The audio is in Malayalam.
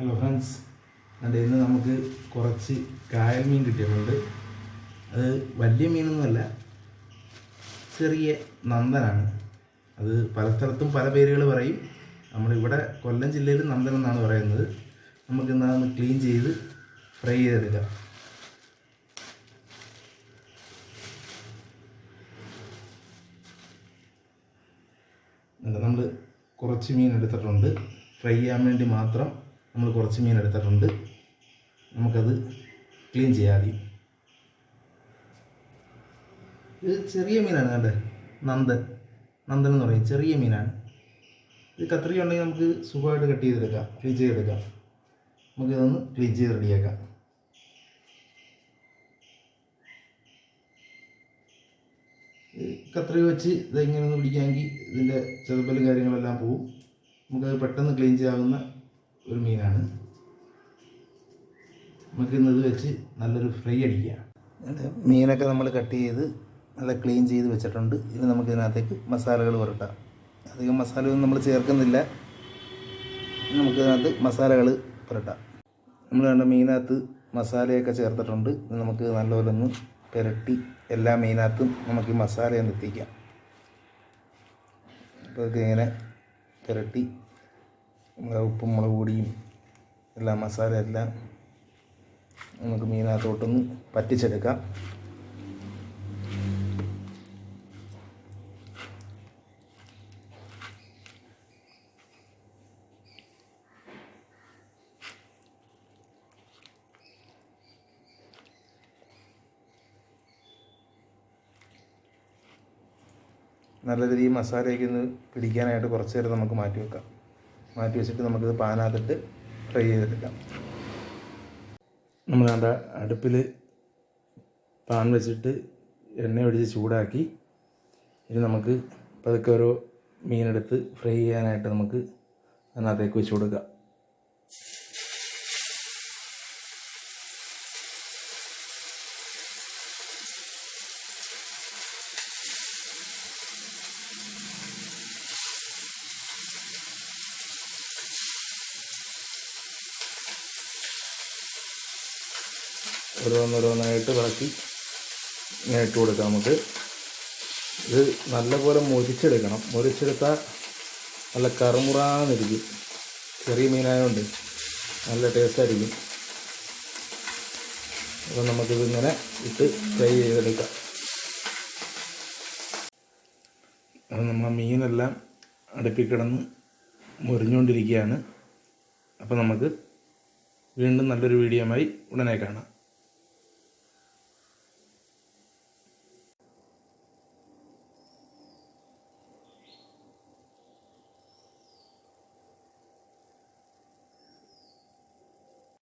ഹലോ ഫ്രണ്ട്സ് എന്റെ ഇന്ന് നമുക്ക് കുറച്ച് കായൽ മീൻ കിട്ടിയിട്ടുണ്ട് അത് വലിയ മീനൊന്നുമല്ല ചെറിയ നന്ദനാണ്. അത് പല സ്ഥലത്തും പല പേരുകൾ പറയും. നമ്മളിവിടെ കൊല്ലം ജില്ലയിൽ നന്ദൻ എന്നാണ് പറയുന്നത്. നമുക്ക് അതൊന്ന് ക്ലീൻ ചെയ്ത് ഫ്രൈ ചെയ്തെടുക്കാം. നമ്മൾ കുറച്ച് മീൻ എടുത്തിട്ടുണ്ട്. ഫ്രൈ ചെയ്യാൻ വേണ്ടി മാത്രം നമ്മൾ കുറച്ച് മീൻ എടുത്തിട്ടുണ്ട്. നമുക്കത് ക്ലീൻ ചെയ്യാം ആദ്യം. ഇത് ചെറിയ മീനാണ് കണ്ടേ? നന്ദൻ. നന്ദൻ എന്ന് പറയും. ചെറിയ മീനാണ്. ഇത് കത്രിക ഉണ്ടെങ്കിൽ നമുക്ക് സുഖമായിട്ട് കട്ട് ചെയ്തെടുക്കാം. ക്ലീൻ ചെയ്തെടുക്കാം. നമുക്ക് ഇതൊന്ന് ക്ലീൻ ചെയ്ത് റെഡിയാക്കാം. ഈ കത്രിക വെച്ച് ഇത് ഇങ്ങനെ ഒന്ന് പിടിക്കാമെങ്കിൽ ഇതിന്റെ ചെറുപ്പലും കാര്യങ്ങളെല്ലാം പോവും. നമുക്കത് പെട്ടെന്ന് ക്ലീൻ ചെയ്യാവുന്ന ഒരു മീനാണ്. നമുക്ക് ഇത് വെച്ച് നല്ലൊരു ഫ്രൈ അടിക്കാം. മീനൊക്കെ നമ്മൾ കട്ട് ചെയ്ത് നല്ല ക്ലീൻ ചെയ്ത് വെച്ചിട്ടുണ്ട്. ഇനി നമുക്ക് ഇതിനകത്തേക്ക് മസാലകൾ പുരട്ടാം അധികം മസാലയൊന്നും നമ്മൾ ചേർക്കുന്നില്ല. നമുക്ക് ഇതിനകത്ത് മസാലകൾ പുരട്ടാം നമ്മൾ കണ്ട മീനകത്ത് മസാലയൊക്കെ ചേർത്തിട്ടുണ്ട്. നമുക്ക് നല്ലപോലെ ഒന്ന് പുരട്ടി എല്ലാ മീനകത്തും നമുക്ക് ഈ എത്തിക്കാം. അപ്പോൾ ഇങ്ങനെ പുരട്ടി ഉപ്പും മുളക് പൊടിയും എല്ലാ മസാല എല്ലാം നമുക്ക് മീനകത്തോട്ടൊന്ന് പറ്റിച്ചെടുക്കാം. നല്ല രീതിയിൽ മസാലയൊക്കെ ഒന്ന് പിടിക്കാനായിട്ട് കുറച്ച് നേരം നമുക്ക് മാറ്റി വെക്കാം. മാറ്റി വെച്ചിട്ട് നമുക്കിത് പാനകത്തിട്ട് ഫ്രൈ ചെയ്തെടുക്കാം. നമ്മൾ കണ്ട അടുപ്പിൽ പാൻ വെച്ചിട്ട് എണ്ണ ഒഴിച്ച് ചൂടാക്കി. ഇനി നമുക്ക് പതുക്കെ ഓരോ മീനെടുത്ത് ഫ്രൈ ചെയ്യാനായിട്ട് നമുക്ക് അതിനകത്തേക്ക് വെച്ച് കൊടുക്കാം. ഓരോന്നോരോന്നായിട്ട് ഇളക്കി ഇങ്ങനെ ഇട്ട് കൊടുക്കാം നമുക്ക്. ഇത് നല്ലപോലെ മുരിച്ചെടുക്കണം. മുരിച്ചെടുത്താൽ നല്ല കറുമുറാന്നിരിക്കും ചെറിയ മീനായതുകൊണ്ട് നല്ല ടേസ്റ്റായിരിക്കും. അപ്പോൾ നമുക്കിത് ഇങ്ങനെ ഇട്ട് ഫ്രൈ ചെയ്തെടുക്കാം. അപ്പോൾ നമ്മൾ മീനെല്ലാം അടുപ്പിൽ കിടന്ന് മുരിഞ്ഞുകൊണ്ടിരിക്കുകയാണ് അപ്പോൾ നമുക്ക് വീണ്ടും നല്ലൊരു വീഡിയോയുമായി ഉടനെ കാണാം.